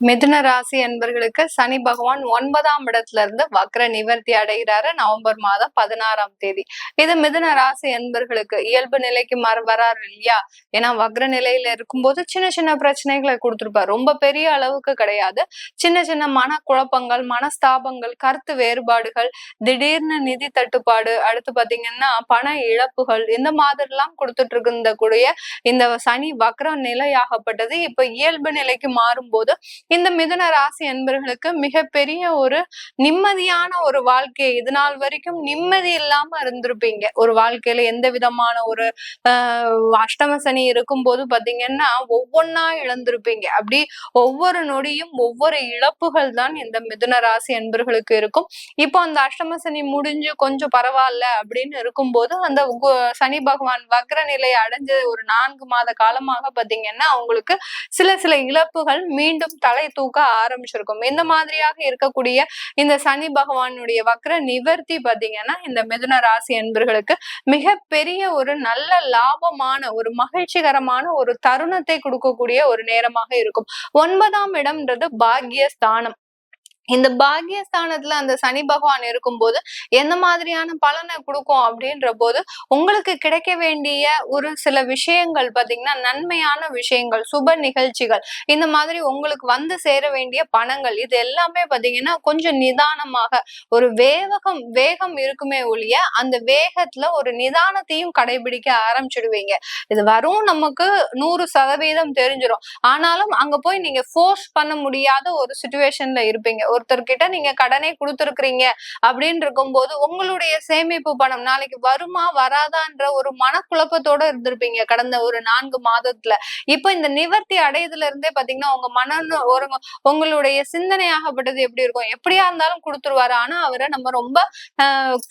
மிதுன ராசி என்பர்களுக்கு சனி பகவான் ஒன்பதாம் இடத்துல இருந்து வக்ர நிவர்த்தி அடைகிறாரு. நவம்பர் மாதம் பதினாறாம் தேதி. இது மிதுன ராசி என்பர்களுக்கு இயல்பு நிலைக்கு மறு வராரு இல்லையா? ஏன்னா வக்ர நிலையில இருக்கும்போது சின்ன சின்ன பிரச்சனைகளை கொடுத்துருப்பாரு. ரொம்ப பெரிய அளவுக்கு கிடையாது. சின்ன சின்ன மன குழப்பங்கள் மனஸ்தாபங்கள் கருத்து வேறுபாடுகள் திடீர்னு நிதி தட்டுப்பாடு அடுத்து பாத்தீங்கன்னா பண இழப்புகள் இந்த மாதிரி எல்லாம் கொடுத்துட்டு இருந்த கூடிய இந்த சனி வக்ர நிலையாகப்பட்டது. இப்ப இயல்பு நிலைக்கு மாறும்போது இந்த மிதுன ராசி அன்பர்களுக்கு மிகப்பெரிய ஒரு நிம்மதியான ஒரு வாழ்க்கை. இது நாள் வரைக்கும் நிம்மதி இல்லாம இருந்திருப்பீங்க. ஒரு வாழ்க்கையில எந்த விதமான ஒரு ஆஹ் அஷ்டம சனி இருக்கும்போது பாத்தீங்கன்னா ஒவ்வொன்னா இழந்திருப்பீங்க. அப்படி ஒவ்வொரு நொடியும் ஒவ்வொரு இழப்புகள் தான் இந்த மிதுன ராசி அன்பர்களுக்கு இருக்கும். இப்போ அந்த அஷ்டம சனி முடிஞ்சு கொஞ்சம் பரவாயில்ல அப்படின்னு இருக்கும்போது அந்த சனி பகவான் வக்ர நிலையை அடைஞ்ச ஒரு நான்கு மாத காலமாக பாத்தீங்கன்னா அவங்களுக்கு சில சில இழப்புகள் மீண்டும் தலை தூக்க ஆரம்பிச்சிருக்கும். இந்த மாதிரியாக இருக்கக்கூடிய இந்த சனி பகவானுடைய வக்ர நிவர்த்தி பாத்தீங்கன்னா இந்த மிதுன ராசி மிக மிகப்பெரிய ஒரு நல்ல லாபமான ஒரு மகிழ்ச்சிகரமான ஒரு தருணத்தை கொடுக்கக்கூடிய ஒரு நேரமாக இருக்கும். ஒன்பதாம் இடம்ன்றது பாக்யஸ்தானம். இந்த பாக்யஸ்தானத்துல அந்த சனி பகவான் இருக்கும்போது எந்த மாதிரியான பலனை கொடுக்கும் அப்படின்ற போது உங்களுக்கு கிடைக்க வேண்டிய ஒரு சில விஷயங்கள் பாத்தீங்கன்னா நன்மையான விஷயங்கள் சுப நிகழ்ச்சிகள் இந்த மாதிரி உங்களுக்கு வந்து சேர வேண்டிய பணங்கள் இது எல்லாமே பாத்தீங்கன்னா கொஞ்சம் நிதானமாக ஒரு வேகம் வேகம் இருக்குமே ஒழிய அந்த வேகத்துல ஒரு நிதானத்தையும் கடைபிடிக்க ஆரம்பிச்சிடுவீங்க. இது வரும் நமக்கு நூறு சதவீதம் தெரிஞ்சிடும் ஆனாலும் அங்க போய் நீங்க ஃபோர்ஸ் பண்ண முடியாத ஒரு சுச்சுவேஷன்ல இருப்பீங்க. ஒருத்தர்கிட்ட நீங்க கடனை கொடுத்துருக்கீங்க அப்படின்னு இருக்கும்போது உங்களுடைய சேமிப்பு பணம் நாளைக்கு வருமா வராதான்ற ஒரு மனக்குழப்பத்தோட இருந்திருப்பீங்க கடந்த ஒரு நான்கு மாதத்துல. இப்ப இந்த நிவர்த்தி அடையதுல இருந்தே பாத்தீங்கன்னா உங்க மன ஒரு உங்களுடைய சிந்தனையாகப்பட்டது எப்படி இருக்கும்? எப்படியா இருந்தாலும் கொடுத்துருவாரு. ஆனா அவரை நம்ம ரொம்ப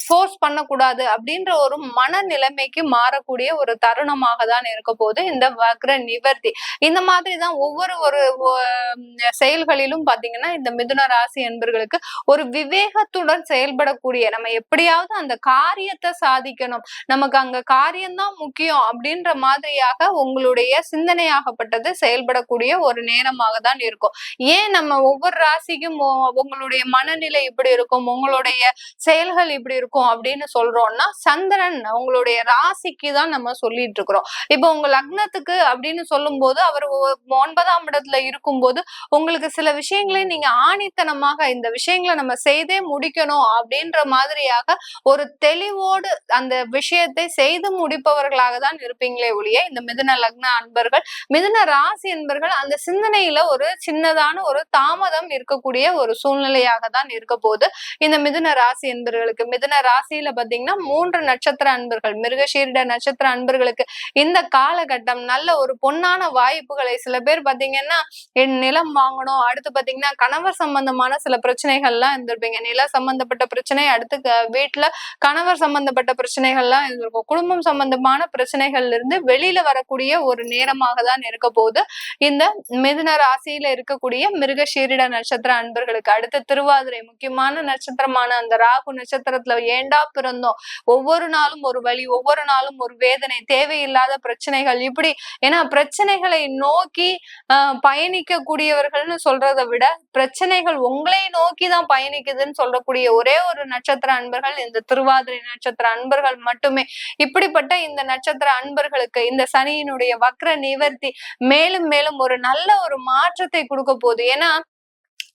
ஃபோர்ஸ் பண்ணக்கூடாது அப்படின்ற ஒரு மனநிலைமைக்கு மாறக்கூடிய ஒரு தருணமாக தான் இருக்க போது இந்த வக்ர நிவர்த்தி. இந்த மாதிரி தான் ஒவ்வொரு ஒரு செயல்களிலும் பாத்தீங்கன்னா இந்த மிதுன ராசி என்பர்களுக்கு ஒரு விவேகத்துடன் செயல்படக்கூடிய நம்ம எப்படியாவது அந்த காரியத்தை சாதிக்கணும். நமக்கு அங்க காரியம்தான் முக்கியம் அப்படின்ற மாதிரியாக உங்களுடைய சிந்தனையாகப்பட்டது செயல்படக்கூடிய ஒரு நேரமாக தான் இருக்கும். ஏன் நம்ம ஒவ்வொரு ராசிக்கும் உங்களுடைய மனநிலை இப்படி இருக்கும் உங்களுடைய செயல்கள் இப்படி இருக்கும் அப்படின்னு சொல்றோம்னா சந்திரன் உங்களுடைய ராசிக்கு தான் நம்ம சொல்லிட்டு இருக்கிறோம். இப்போ உங்க லக்னத்துக்கு அப்படின்னு சொல்லும் போது அவர் ஒன்பதாம் இடத்துல இருக்கும்போது உங்களுக்கு சில விஷயங்களை நீங்க நிச்சயமாக இந்த விஷயங்களை நம்ம செய்தே முடிக்கணும் அப்படின்ற மாதிரியாக ஒரு தெளிவோடு அந்த விஷயத்தை செய்து முடிப்பவர்களாக தான் இருப்பீங்களே ஒழிய இந்த மிதுன லக்ன அன்பர்கள் மிதுன ராசி அன்பர்கள் அந்த சிந்தனையில ஒரு சின்னதான ஒரு தாமதம் இருக்கக்கூடிய ஒரு சூழ்நிலையாக தான் இருக்க போகுது. இந்த மிதுன ராசி அன்பர்களுக்கு மிதுன ராசியில பாத்தீங்கன்னா மூன்று நட்சத்திர அன்பர்கள் மிருகஷீரிட நட்சத்திர அன்பர்களுக்கு இந்த காலகட்டம் நல்ல ஒரு பொன்னான வாய்ப்புகளை சில பேர் பாத்தீங்கன்னா என் நிலம் வாங்கணும் அடுத்து பாத்தீங்கன்னா கணவர் சம்பந்தமான சில பிரச்சனைகள்லாம் இருந்திருப்பீங்க. நில சம்பந்தப்பட்ட பிரச்சனை அடுத்து வீட்டுல கணவர் சம்பந்தப்பட்ட பிரச்சனைகள்லாம் இருந்திருக்கும். குடும்பம் சம்பந்தமான பிரச்சனைகள்ல இருந்து வெளியில வரக்கூடிய ஒரு நேரமாக தான் இருக்க போகுது. இந்த மிதுன ராசியில இருக்கக்கூடிய மிருக சீரிட நட்சத்திர அன்பர்களுக்கு அடுத்து திருவாதிரை முக்கியமான நட்சத்திரமான அந்த ராகு நட்சத்திரத்துல ஏண்டா பிறந்தோம்? ஒவ்வொரு நாளும் ஒரு வழி ஒவ்வொரு நாளும் ஒரு வேதனை தேவையில்லாத பிரச்சனைகள். இப்படி ஏன்னா பிரச்சனைகளை நோக்கி ஆஹ் பயணிக்க கூடியவர்கள்னு சொல்றதை விட பிரச்சனைகள் உங்களை நோக்கி தான் பயணிக்குதுன்னு சொல்லக்கூடிய ஒரே ஒரு நட்சத்திர அன்பர்கள் இந்த திருவாதிரை நட்சத்திர அன்பர்கள் மட்டுமே. இப்படிப்பட்ட இந்த நட்சத்திர அன்பர்களுக்கு இந்த சனியினுடைய வக்ர நிவர்த்தி மேலும் மேலும் ஒரு நல்ல ஒரு மாற்றத்தை கொடுக்க போகுது. ஏன்னா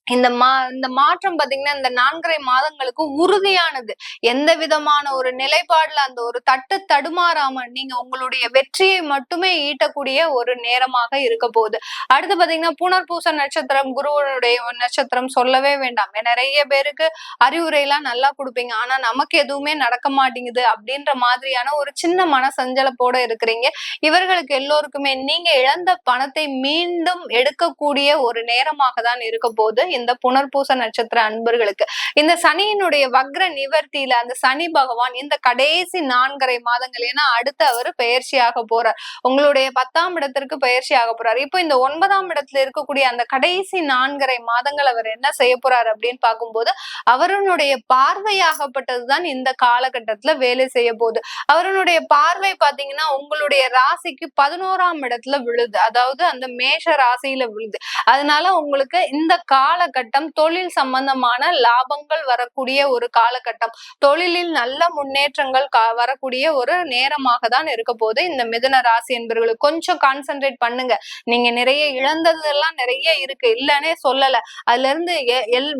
இந்த மா இந்த மாற்றம் பாத்தீங்கன்னா இந்த நான்கரை மாதங்களுக்கு உறுதியானது. எந்த விதமான ஒரு நிலைப்பாடுல அந்த ஒரு தட்டு தடுமாறாம நீங்க உங்களுடைய வெற்றியை மட்டுமே ஈட்டக்கூடிய ஒரு நேரமாக இருக்க போகுது. அடுத்து பாத்தீங்கன்னா புனர்பூச நட்சத்திரம் குருவனுடைய நட்சத்திரம் சொல்லவே வேண்டாம். நிறைய பேருக்கு அறிவுரை எல்லாம் நல்லா கொடுப்பீங்க. ஆனா நமக்கு எதுவுமே நடக்க மாட்டேங்குது அப்படின்ற மாதிரியான ஒரு சின்ன மனசஞ்சலப்போட இருக்கிறீங்க. இவர்களுக்கு எல்லோருக்குமே நீங்க இழந்த பணத்தை மீண்டும் எடுக்கக்கூடிய ஒரு நேரமாக தான் இருக்க போகுது. இந்த புனர்பூச நட்சத்திர அன்பர்களுக்கு. இந்த சனியினுடைய வக்ர நிவர்த்தியில அந்த சனி பகவான் இந்த கடைசி நான்கரை மாதங்கள் ஏன்னா அடுத்து அவர் பயிற்சியாக போறார். உங்களுடைய பத்தாம் இடத்திற்கு பயிற்சி ஆக போறார். இப்போ இந்த ஒன்பதாம் இடத்துல இருக்கக்கூடிய அந்த கடைசி நான்கரை மாதங்கள் அவர் என்ன செய்ய போறார் அப்படின்னு பார்க்கும்போது அவருடைய பார்வையாகப்பட்டதுதான் இந்த காலகட்டத்துல வேலை செய்ய போகுது. அவருடைய பார்வை பாத்தீங்கன்னா உங்களுடைய ராசிக்கு பதினோராம் இடத்துல விழுது. அதாவது அந்த மேஷ ராசியில விழுது. அதனால உங்களுக்கு இந்த கால காலகட்டம் தொழில் சம்பந்தமான லாபங்கள் வரக்கூடிய ஒரு காலகட்டம். தொழிலில் நல்ல முன்னேற்றங்கள் வரக்கூடிய ஒரு நேரமாக தான் இருக்க போது இந்த மிதுன ராசி என்பவர்களுக்கு கொஞ்சம் கான்சென்ட்ரேட் பண்ணுங்க. நீங்க நிறைய இழந்ததெல்லாம் நிறைய இருக்கு. இல்லன்னே சொல்லல. அதுல இருந்து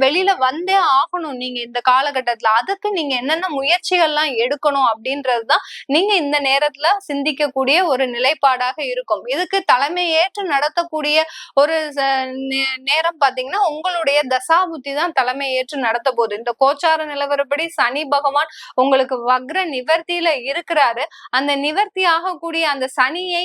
வெளியில வந்தே ஆகணும் நீங்க இந்த காலகட்டத்துல. அதுக்கு நீங்க என்னென்ன முயற்சிகள்லாம் எடுக்கணும் அப்படின்றதுதான் நீங்க இந்த நேரத்துல சிந்திக்கக்கூடிய ஒரு நிலைப்பாடாக இருக்கும். இதுக்கு தலைமை ஏற்று நடத்தக்கூடிய ஒரு நேரம் பாத்தீங்கன்னா உங்களுடைய தசாபுத்தி தான் தலைமை ஏற்று நடத்த போகுது இந்த கோச்சார நிலவரப்படி சனி பகவான் உங்களுக்கு வக்ர நிவர்த்தியில இருக்கிறாரு. அந்த நிவர்த்தி ஆகக்கூடிய அந்த சனியை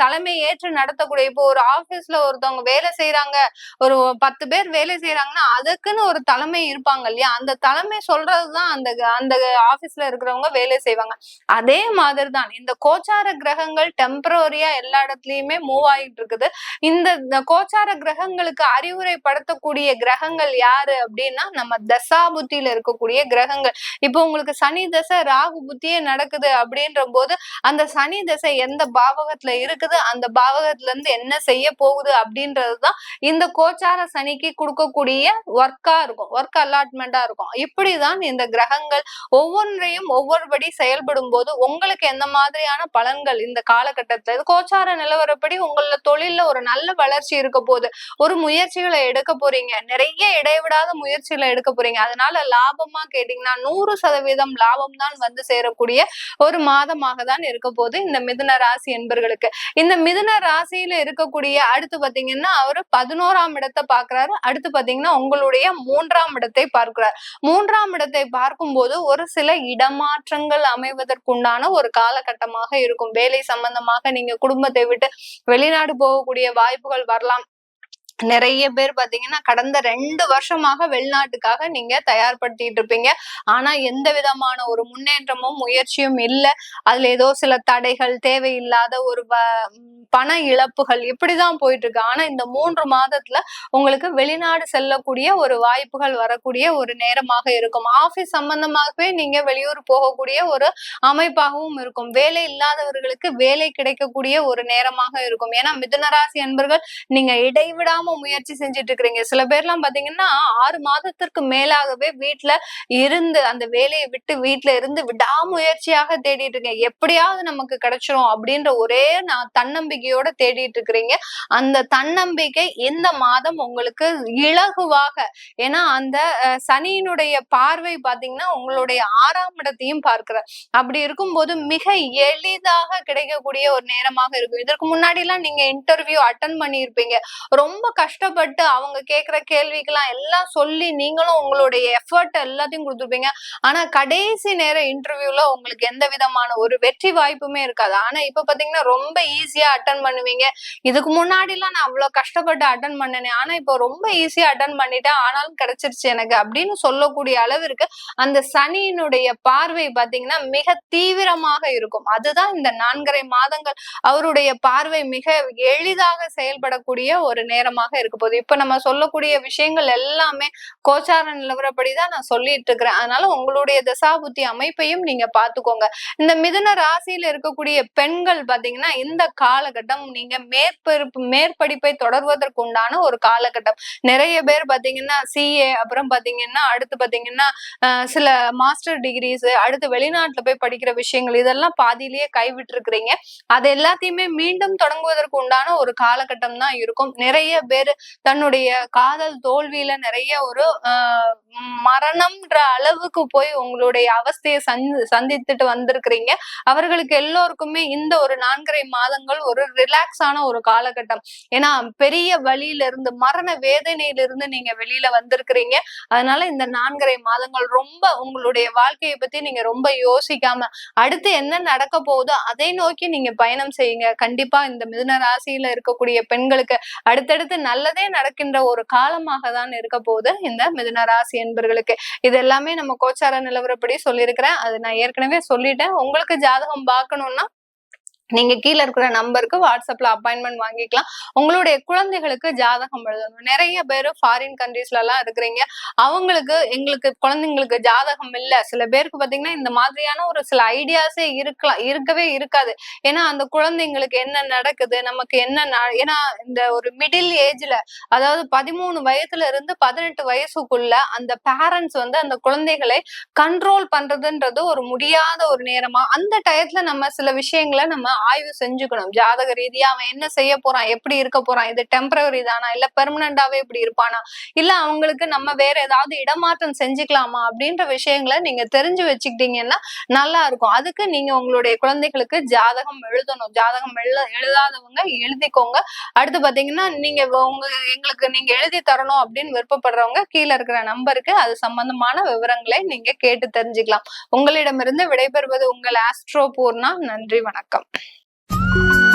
தலைமை ஏற்று நடத்தக்கூடிய இப்போ ஒரு ஆபீஸ்ல ஒருத்தவங்க வேலை செய்யறாங்க ஒரு பத்து பேர் வேலை செய்யறாங்கன்னா அதுக்குன்னு ஒரு தலைமை இருப்பாங்க இல்லையா? அந்த தலைமை சொல்றதுதான் அந்த அந்த ஆபீஸ்ல இருக்கிறவங்க வேலை செய்வாங்க. அதே மாதிரி தான் இந்த கோச்சார கிரகங்கள் டெம்பரரியா எல்லா இடத்துலயுமே மூவ் ஆகிட்டு இருக்குது. இந்த கோச்சார கிரகங்களுக்கு அறிவுரைப்படுத்தக்கூடிய கிரகங்கள் யாரு அப்படின்னா நம்ம தசா புத்தியில இருக்கக்கூடிய கிரகங்கள். இப்போ உங்களுக்கு சனி தசை ராகு புத்தியே நடக்குது அப்படின்ற போது அந்த சனி தசை எந்த பாவகத்துல இருக்குது அந்த பாவகத்துல இருந்து என்ன செய்ய போகுது அப்படின்றதுதான் இந்த கோச்சார சனிக்கு கொடுக்கக்கூடிய ஒர்க்கா இருக்கும் ஒர்க் அலாட்மெண்டா இருக்கும். இப்படிதான் இந்த கிரகங்கள் ஒவ்வொன்றையும் ஒவ்வொருபடி செயல்படும் போது உங்களுக்கு எந்த மாதிரியான பலன்கள் இந்த காலகட்டத்துல கோச்சார நிலவரப்படி உங்களோட தொழில ஒரு நல்ல வளர்ச்சி இருக்க போது ஒரு முயற்சிகளை எடுக்க போறீங்க நிறைய இடைவிடாத முயற்சியில எடுக்க போறீங்க. அதனால லாபமா கேட்டீங்கன்னா நூறு சதவீதம் லாபம் தான் வந்து சேரக்கூடிய ஒரு மாதமாக தான் இருக்க போது இந்த மிதுன ராசி என்பர்களுக்கு. இந்த மிதுன ராசியில இருக்கக்கூடிய அடுத்து பாத்தீங்கன்னா அவர் பதினோராம் இடத்தை பாக்குறாரு அடுத்து பாத்தீங்கன்னா உங்களுடைய மூன்றாம் இடத்தை பார்க்கிறார். மூன்றாம் இடத்தை பார்க்கும்போது ஒரு சில இடமாற்றங்கள் அமைவதற்குண்டான ஒரு காலகட்டமாக இருக்கும். வேலை சம்பந்தமாக நீங்க குடும்பத்தை விட்டு வெளிநாடு போகக்கூடிய வாய்ப்புகள் வரலாம். நிறைய பேர் பாத்தீங்கன்னா கடந்த ரெண்டு வருஷமாக வெளிநாட்டுக்காக நீங்க தயார்படுத்திட்டு இருப்பீங்க. ஆனா எந்த விதமான ஒரு முன்னேற்றமும் முயற்சியும் இல்லை. அதுல ஏதோ சில தடைகள் தேவையில்லாத ஒரு பண இழப்புகள் இப்படிதான் போயிட்டு இருக்கு ஆனா இந்த மூன்று மாதத்துல உங்களுக்கு வெளிநாடு செல்லக்கூடிய ஒரு வாய்ப்புகள் வரக்கூடிய ஒரு நேரமாக இருக்கும். ஆபீஸ் சம்பந்தமாகவே நீங்க வெளியூர் போகக்கூடிய ஒரு அமைப்பாகவும் இருக்கும். வேலை இல்லாதவர்களுக்கு வேலை கிடைக்கக்கூடிய ஒரு நேரமாக இருக்கும். ஏன்னா மிதுனராசி என்பர்கள் நீங்க இடைவிடாம முயற்சி செஞ்சுட்டு இருக்கிறீங்க சில பேர்லாம் பாத்தீங்கன்னா ஆறு மாதத்திற்கு மேலாகவே வீட்டுல இருந்து அந்த வேலையை விட்டு வீட்டுல இருந்து விடாமுயற்சியாக தேடிட்டு இருக்கீங்க எப்படியாவது நமக்கு கிடைச்சிரும் அப்படின்ற ஒரே நான் தன்னம்பிக்கையோட தேடிட்டு இருக்கிறீங்க அந்த தன்னம்பிக்கை இந்த மாதம் உங்களுக்கு இலகுவாக ஏன்னா அந்த சனியினுடைய பார்வை பாத்தீங்கன்னா உங்களுடைய ஆறாம் இடத்தையும் பார்க்கிற அப்படி இருக்கும்போது மிக எளிதாக கிடைக்கக்கூடிய ஒரு நேரமாக இருக்கும். இதற்கு முன்னாடி எல்லாம் நீங்க இன்டர்வியூ அட்டன் பண்ணியிருப்பீங்க. ரொம்ப கஷ்டப்பட்டு அவங்க கேட்குற கேள்விக்கெல்லாம் எல்லாம் சொல்லி நீங்களும் உங்களுடைய எஃபர்ட் எல்லாத்தையும் கொடுத்துருப்பீங்க. ஆனா கடைசி நேர இன்டர்வியூல உங்களுக்கு எந்த விதமான ஒரு வெற்றி வாய்ப்புமே இருக்காது. ஆனா இப்ப பாத்தீங்கன்னா ரொம்ப ஈஸியா அட்டன் பண்ணுவீங்க. இதுக்கு முன்னாடி எல்லாம் நான் அவ்வளவு கஷ்டப்பட்டு அட்டன் பண்ணினேன் ஆனா இப்போ ரொம்ப ஈஸியா அட்டன் பண்ணிட்டேன். ஆனாலும் கிடைச்சிருச்சு எனக்கு அப்படின்னு சொல்லக்கூடிய அளவிற்கு அந்த சனியினுடைய பார்வை பாத்தீங்கன்னா மிக தீவிரமாக இருக்கும். அதுதான் இந்த நான்கரை மாதங்கள் அவருடைய பார்வை மிக எளிதாக செயல்படக்கூடிய ஒரு நேரமாக இருக்க போகுது. இப்ப நம்ம சொல்லக்கூடிய விஷயங்கள் எல்லாமே கோச்சார நிலவரப்படிதான் நான் சொல்லிட்டு இருக்கிறேன். அதனால உங்களுடைய தசாபுத்தி அமைப்பையும் நீங்க பாத்துக்கோங்க இந்த மிதுன ராசியில இருக்கக்கூடிய பெண்கள் பாத்தீங்கன்னா இந்த காலகட்டம் நீங்க மேற்பெருப்பு மேற்படிப்பை தொடர்வதற்கு உண்டான ஒரு காலகட்டம். நிறைய பேர் பாத்தீங்கன்னா சிஏ அப்புறம் பாத்தீங்கன்னா அடுத்து பாத்தீங்கன்னா சில மாஸ்டர் டிகிரிஸ் அடுத்து வெளிநாட்டுல போய் படிக்கிற விஷயங்கள் இதெல்லாம் பாதியிலேயே கைவிட்டு இருக்கிறீங்க அது எல்லாத்தையுமே மீண்டும் தொடங்குவதற்கு உண்டான ஒரு காலகட்டம் தான் இருக்கும். நிறைய பேர் தன்னுடைய காதல் தோல்வியில நிறைய ஒரு மரணம்ன்ற அளவுக்கு போய் உங்களுடைய அவஸ்தையை சந்தி சந்தித்துட்டு வந்திருக்கிறீங்க. அவர்களுக்கு எல்லோருக்குமே இந்த ஒரு நான்கரை மாதங்கள் ஒரு ரிலாக்ஸான ஒரு காலகட்டம். ஏன்னா பெரிய வழியில இருந்து மரண வேதனையிலிருந்து நீங்க வெளியில வந்திருக்கிறீங்க. அதனால இந்த நான்கரை மாதங்கள் ரொம்ப உங்களுடைய வாழ்க்கையை பத்தி நீங்க ரொம்ப யோசிக்காம அடுத்து என்ன நடக்க போகுதோ அதை நோக்கி நீங்க பயணம் செய்யுங்க. கண்டிப்பா இந்த மிதுன ராசியில இருக்கக்கூடிய பெண்களுக்கு அடுத்தடுத்து நல்லதே நடக்கின்ற ஒரு காலமாக தான் இருக்க போகுது இந்த மிதுன ராசி என்பர்களுக்கு. இது எல்லாமே நம்ம கோச்சார நிலவரப்படி சொல்லியிருக்கிறேன். அது நான் ஏற்கனவே சொல்லிட்டேன். உங்களுக்கு ஜாதகம் பார்க்கணும்னா நீங்க கீழே இருக்கிற நம்பருக்கு வாட்ஸ்அப்ல அப்பாயின்மெண்ட் வாங்கிக்கலாம். உங்களுடைய குழந்தைகளுக்கு ஜாதகம் எழுதணும். நிறைய பேர் ஃபாரின் கண்ட்ரீஸ்ல எல்லாம் இருக்கிறீங்க. அவங்களுக்கு எங்களுக்கு குழந்தைங்களுக்கு ஜாதகம் இல்ல. சில பேருக்கு பாத்தீங்கன்னா இந்த மாதிரியான ஒரு சில ஐடியாஸே இருக்கலாம். இருக்கவே இருக்காது. ஏன்னா அந்த குழந்தைங்களுக்கு என்ன நடக்குது? நமக்கு என்ன ந- ஏன்னா இந்த ஒரு மிடில் ஏஜ்ல அதாவது பதிமூணு வயசுல இருந்து பதினெட்டு வயசுக்குள்ள அந்த பேரண்ட்ஸ் வந்து அந்த குழந்தைகளை கண்ட்ரோல் பண்றதுன்றது ஒரு முடியாத ஒரு நேரமா அந்த டயத்துல நம்ம சில விஷயங்களை நம்ம ஆய்வு செஞ்சுக்கணும். ஜாதக ரீதியா அவன் என்ன செய்ய போறான்? எப்படி இருக்க போறான்? இது டெம்பரவரி தானா? இல்ல பெர்மனண்டாவே இப்படி இருப்பானா? இல்ல அவங்களுக்கு நம்ம வேற ஏதாவது இடமாற்றம் செஞ்சுக்கலாமா? அப்படின்ற விஷயங்களை நீங்க தெரிஞ்சு வச்சுக்கிட்டீங்கன்னா நல்லா இருக்கும். அதுக்கு நீங்க உங்களுடைய குழந்தைகளுக்கு ஜாதகம் எழுதணும். ஜாதகம் எழுத எழுதாதவங்க எழுதிக்கோங்க. அடுத்து பாத்தீங்கன்னா நீங்க உங்க எங்களுக்கு நீங்க எழுதி தரணும் அப்படின்னு விருப்பப்படுறவங்க கீழே இருக்கிற நம்பருக்கு அது சம்பந்தமான விவரங்களை நீங்க கேட்டு தெரிஞ்சுக்கலாம். உங்களிடமிருந்து விடைபெறுவது உங்கள் ஆஸ்ட்ரோ பூர்ணா நன்றி வணக்கம். 啊。